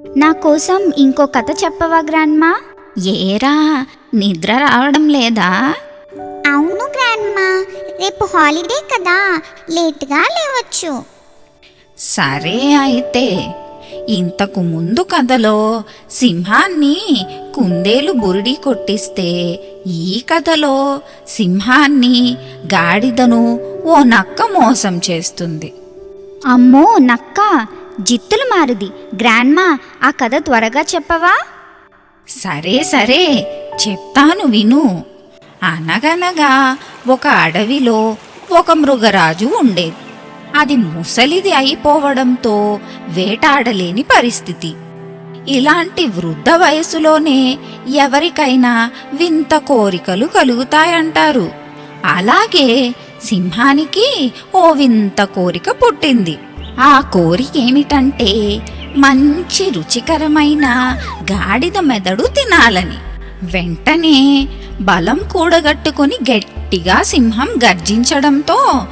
నా కోసం ఇంకో కథ చెప్పవా గ్రాండ్మా? ఏరా నిద్ర రావడం లేదా? అవును గ్రాండ్మా. రేపు హాలిడే కదా లేట్గా లేవచ్చు. సరే అయితే ఇంతకు ముందు కథలో సింహాన్ని కుందేలు బురిడి కొట్టిస్తే ఈ కథలో సింహాన్ని గాడిదను ఓ నక్క మోసం చేస్తుంది. అమ్మో నక్క! జిత్తులు మారుది. గ్రాండ్మా ఆ కథ త్వరగా చెప్పవా? సరే సరే చెప్తాను విను. అనగనగా ఒక అడవిలో ఒక మృగరాజు ఉండేది. అది ముసలిది అయిపోవడంతో వేటాడలేని పరిస్థితి. ఇలాంటి వృద్ధ వయసులోనే ఎవరికైనా వింత కోరికలు కలుగుతాయంటారు. అలాగే సింహానికి ఓ వింత కోరిక పుట్టింది. ఆ కోరిక ఏమిటంటే మంచి రుచికరమైన గాడిద మెదడు తినాలని. వెంటనే బలం కూడగట్టుకుని గట్టిగా సింహం గర్జించడంతో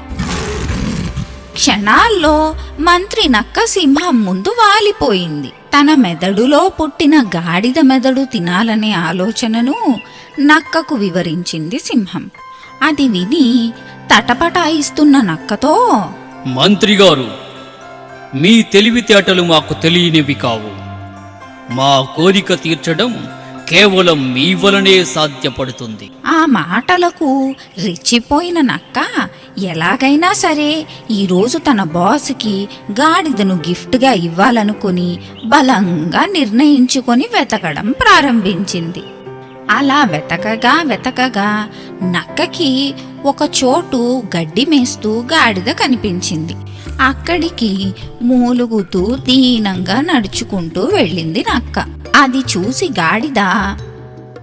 క్షణాల్లో మంత్రి నక్క సింహం ముందు వాలిపోయింది. తన మెదడులో పుట్టిన గాడిద మెదడు తినాలనే ఆలోచనను నక్కకు వివరించింది సింహం. అది విని తటపటాయిస్తున్న నక్కతో మంత్రి గారు మీ తెలివితేటలు మాకు తెలియనివి కావు. మా కోరిక తీర్చడం కేవలం మీ వలనే సాధ్యపడుతుంది. ఆ మాటలకు రెచ్చిపోయిన నక్క ఎలాగైనా సరే ఈరోజు తన బాస్కి గాడిదను గిఫ్ట్గా ఇవ్వాలనుకుని బలంగా నిర్ణయించుకొని వెతకడం ప్రారంభించింది. అలా వెతకగా వెతకగా నక్కకి ఒక చోటు గడ్డి మేస్తూ గాడిద కనిపించింది. అక్కడికి మూలుగుతూ దీనంగా నడుచుకుంటూ వెళ్ళింది నక్క. అది చూసి గాడిద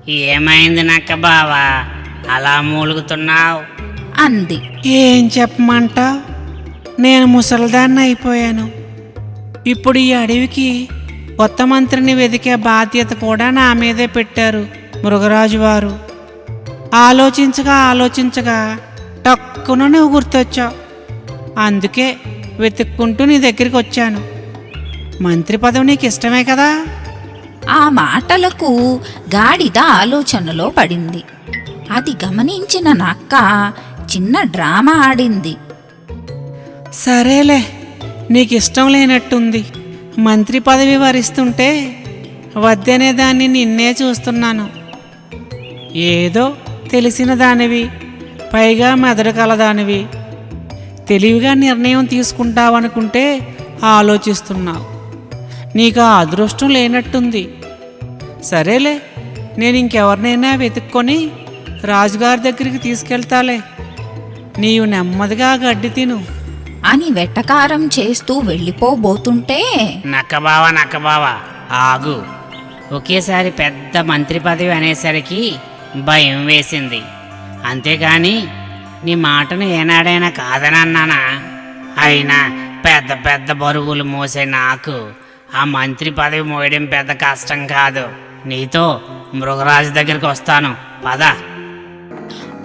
ఏమైంది నక్క బావా? అలా మూలుగుతున్నావు? అంది. ఏం చెప్పమంటావు నేను ముసలిదాన్ని అయిపోయాను. ఇప్పుడు ఈ అడవికి కొత్త మంత్రిని వెతికే బాధ్యత కూడా నా మీదే పెట్టారు. మృగరాజు వారు ఆలోచించగా ఆలోచించగా టక్కున నువ్వు గుర్తొచ్చావు. అందుకే వెతుక్కుంటూ నీ దగ్గరికి వచ్చాను. మంత్రి పదవి నీకు ఇష్టమే కదా? ఆ మాటలకు గాడిద ఆలోచనలో పడింది. అది గమనించిన నక్క చిన్న డ్రామా ఆడింది. సరేలే నీకు ఇష్టం లేనట్టుంది. మంత్రి పదవి వరిస్తుంటే వద్దనే దాన్ని నిన్నే చూస్తున్నాను. ఏదో తెలిసిన దానివి పైగా మెదడు కలదానివి తెలివిగా నిర్ణయం తీసుకుంటావనుకుంటే ఆలోచిస్తున్నావు. నీకు ఆ అదృష్టం లేనట్టుంది. సరేలే నేను ఇంకెవరినైనా వెతుక్కొని రాజుగారి దగ్గరికి తీసుకెళ్తాలే. నీవు నెమ్మదిగా గడ్డి తిను. అని వెటకారం చేస్తూ వెళ్ళిపోబోతుంటే నక్క బావ నక్క బావ ఆగు. ఒకేసారి పెద్ద మంత్రి పదవి అనేసరికి భయం వేసింది. అంతేగాని నీ మాటను ఏనాడైనా కాదని అన్నానా? అయినా పెద్ద పెద్ద బరువులు మోసే నాకు ఆ మంత్రి పదవి మోయడం పెద్ద కష్టం కాదు. నీతో మృగరాజు దగ్గరికి వస్తాను. పద.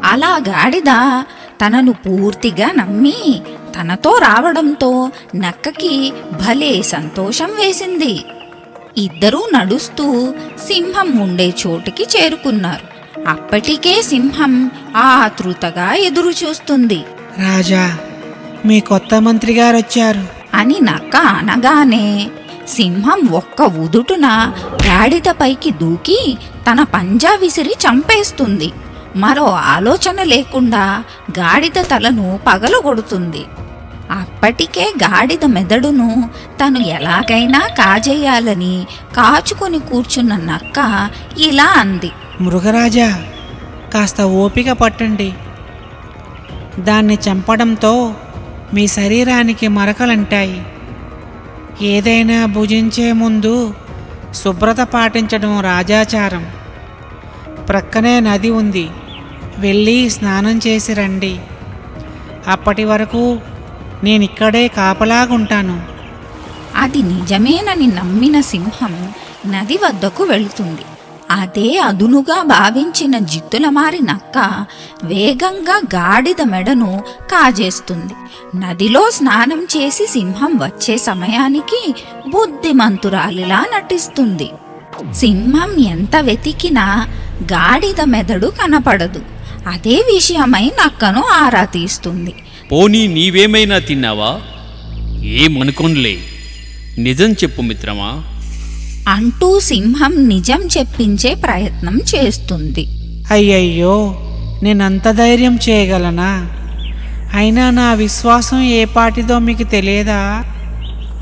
అలా గాడిద తనను పూర్తిగా నమ్మి తనతో రావడంతో నక్కకి భలే సంతోషం వేసింది. ఇద్దరూ నడుస్తూ సింహం ఉండే చోటికి చేరుకున్నారు. అప్పటికే సింహం ఆతృతగా ఎదురు చూస్తుంది. రాజా మీ కొత్త మంత్రి గారు వచ్చారు అని నక్క అనగానే సింహం ఒక్క ఉదుటున గాడిద పైకి దూకి తన పంజా విసిరి చంపేస్తుంది. మరో ఆలోచన లేకుండా గాడిద తలను పగలగొడుతుంది అప్పటికే గాడిద మెదడును తను ఎలాగైనా కాజేయాలని కాచుకొని కూర్చున్న నక్క ఇలా అంది. మృగరాజా కాస్త ఓపిక పట్టండి. దాన్ని చంపడంతో మీ శరీరానికి మరకలంటాయి. ఏదైనా భుజించే ముందు శుభ్రత పాటించడం రాజాచారం. ప్రక్కనే నది ఉంది వెళ్ళి స్నానం చేసి రండి. అప్పటి వరకు నేను ఇక్కడే కాపలాగుంటాను. అది నిజమేనని నమ్మిన సింహం నది వద్దకు వెళుతుంది. అదే అదునుగా భావించిన జిత్తులమారి నక్క వేగంగా గాడిద మెడను కాజేస్తుంది. నదిలో స్నానం చేసి సింహం వచ్చే సమయానికి బుద్ధిమంతురాలిలా నటిస్తుంది. సింహం ఎంత వెతికినా గాడిద మెదడు కనపడదు. అదే విషయమై నక్కను ఆరా తీస్తుంది. పోనీ నీవేమైనా తిన్నావా? ఏమనుకోనులే. నిజం చెప్పు మిత్రమా? అంటూ సింహం నిజం చెప్పించే ప్రయత్నం చేస్తుంది. అయ్యయ్యో నేనంత ధైర్యం చేయగలనా? అయినా నా విశ్వాసం ఏ పాటిదో మీకు తెలియదా?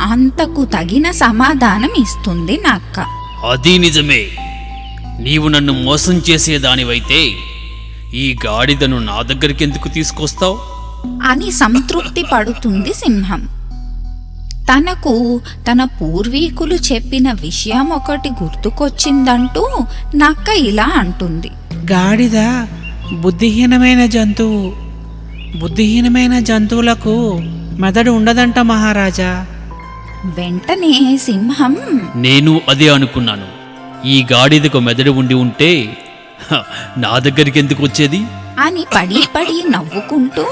అంతకు తగిన సమాధానం ఇస్తుంది నక్క. అది నిజమే. నీవు నన్ను మోసం చేసేదానివైతే ఈ గాడిదను నా దగ్గరికి ఎందుకు తీసుకొస్తావు? అని సంతృప్తి పడుతుంది సింహం. తనకు తన పూర్వీకులు చెప్పిన విషయం ఒకటి గుర్తుకొచ్చిందంటూ నక్క ఇలా అంటుంది. గాడిద బుద్ధిహీనమైన జంతువు బుద్ధిహీనమైన జంతువులకు మెదడు ఉండదంట మహారాజా. వెంటనే సింహం నేను అదే అనుకున్నాను. ఈ గాడిదకు మెదడు ఉండి ఉంటే హ, నా దగ్గరికి ఎందుకు వచ్చేది? అని పడి పడి నవ్వుకుంటూ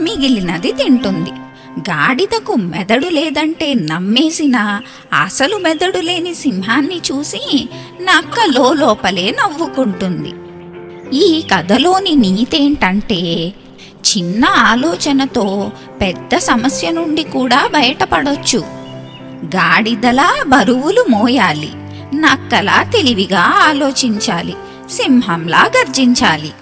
మిగిలినది తింటుంది. గాడిదకు మెదడు లేదంటే నమ్మేసిన అసలు మెదడు లేని సింహాన్ని చూసి నక్క లోపలే నవ్వుకుంటుంది. ఈ కథలోని నీతేంటంటే చిన్న ఆలోచనతో పెద్ద సమస్య నుండి కూడా బయటపడొచ్చు. గాడిదలా బరువులు మోయాలి నక్కలా తెలివిగా ఆలోచించాలి సింహంలా గర్జించాలి.